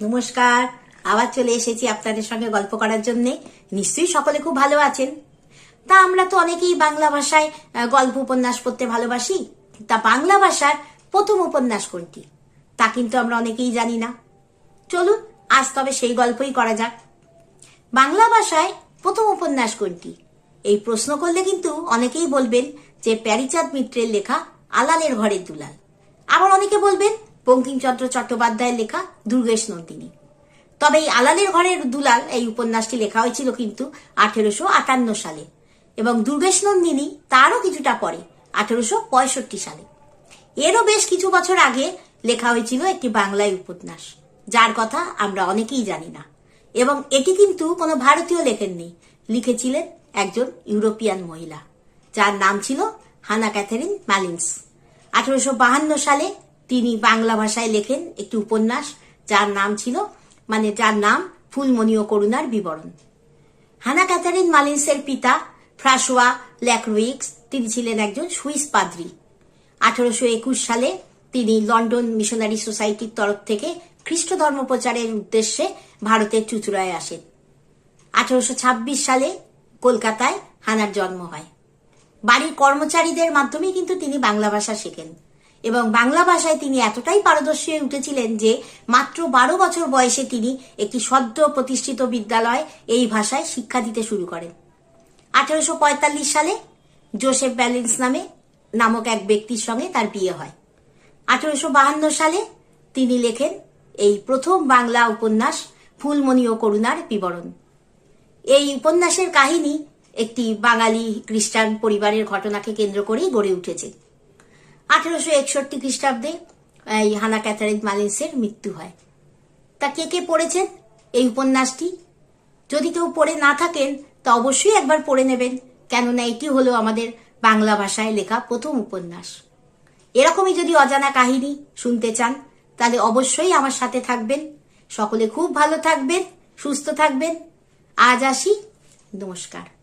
নমস্কার, আবার চলে এসেছি আপনাদের সঙ্গে গল্প করার জন্য। নিশ্চয়ই সকলে খুব ভালো আছেন। তা আমরা তো অনেকেই বাংলা ভাষায় গল্প উপন্যাস পড়তে ভালোবাসি। তা বাংলা ভাষার প্রথম উপন্যাস কোনটি? তা কিন্তু আমরা অনেকেই জানি না। চলুন, আজ তবে সেই গল্পই করা যাক। বাংলা ভাষায় প্রথম উপন্যাস কোনটি? এই প্রশ্ন করলে কিন্তু অনেকেই বলবেন যে প্যারিচাঁদ মিত্রের লেখা আলালের ঘরের দুলাল। আবার অনেকে বলবেন বঙ্কিমচন্দ্র চট্টোপাধ্যায়ের লেখা দুর্গেশ নন্দিনী। তবে এই আলালের ঘরের দুলাল এই উপন্যাসটি লেখা হয়েছিল কিন্তু আঠেরোশো আটান্ন সালে এবং দুর্গেশ নন্দিনী তারও কিছুটা পরে, আঠেরোশো পঁয়ষট্টি সালে। এরও বেশ কিছু বছর আগে লেখা হয়েছিল একটি বাংলায় উপন্যাস, যার কথা আমরা অনেকেই জানি না। এবং এটি কিন্তু কোনো ভারতীয় লেখেননি, লিখেছিলেন একজন ইউরোপিয়ান মহিলা, যার নাম ছিল হানা ক্যাথারিন ম্যালিন্স আঠেরোশো বাহান্ন সালে তিনি বাংলা ভাষায় লেখেন একটি উপন্যাস, যার নাম ছিল মানে যার নাম ফুলমণি ও করুণার বিবরণ। হানা ক্যাথারিন মালিন্সের পিতা ফ্রাসোয়া ল্যাক্রুইক্স, তিনি ছিলেন একজন সুইস পাদ্রী। আঠারোশো একুশ সালে তিনি লন্ডন মিশনারি সোসাইটির তরফ থেকে খ্রিস্ট ধর্ম প্রচারের উদ্দেশ্যে ভারতের চুচুড়ায় আসেন। আঠারোশো ছাব্বিশ সালে কলকাতায় হানার জন্ম হয়। বাড়ির কর্মচারীদের মাধ্যমে কিন্তু তিনি বাংলা ভাষা শেখেন। এবং বাংলা ভাষায় তিনি এতটাই পারদর্শী হয়ে উঠেছিলেন যে মাত্র বারো বছর বয়সে তিনি একটি সদ্য প্রতিষ্ঠিত বিদ্যালয় এই ভাষায় শিক্ষা দিতে শুরু করেন। আঠারোশো পঁয়তাল্লিশ সালে জোসেফ ব্যালেন্স নামে নামক এক ব্যক্তির সঙ্গে তার বিয়ে হয়। আঠারোশো সালে তিনি লেখেন এই প্রথম বাংলা উপন্যাস ফুলমণি ও করুণার বিবরণ। এই উপন্যাসের কাহিনী একটি বাঙালি খ্রিস্টান পরিবারের ঘটনাকে কেন্দ্র করেই গড়ে উঠেছে। আঠেরোশো একষট্টি খ্রিস্টাব্দে, এই হানা ক্যাথারিন মালিন্সের মৃত্যু হয়। তা কে কে পড়েছেন এই উপন্যাসটি? যদি কেউ পড়ে না থাকেন, তা অবশ্যই একবার পড়ে নেবেন, কেননা এটি হলো আমাদের বাংলা ভাষায় লেখা প্রথম উপন্যাস। এরকমই যদি অজানা কাহিনী শুনতে চান, তাহলে অবশ্যই আমার সাথে থাকবেন। সকলে খুব ভালো থাকবেন, সুস্থ থাকবেন। আজ আসি। নমস্কার।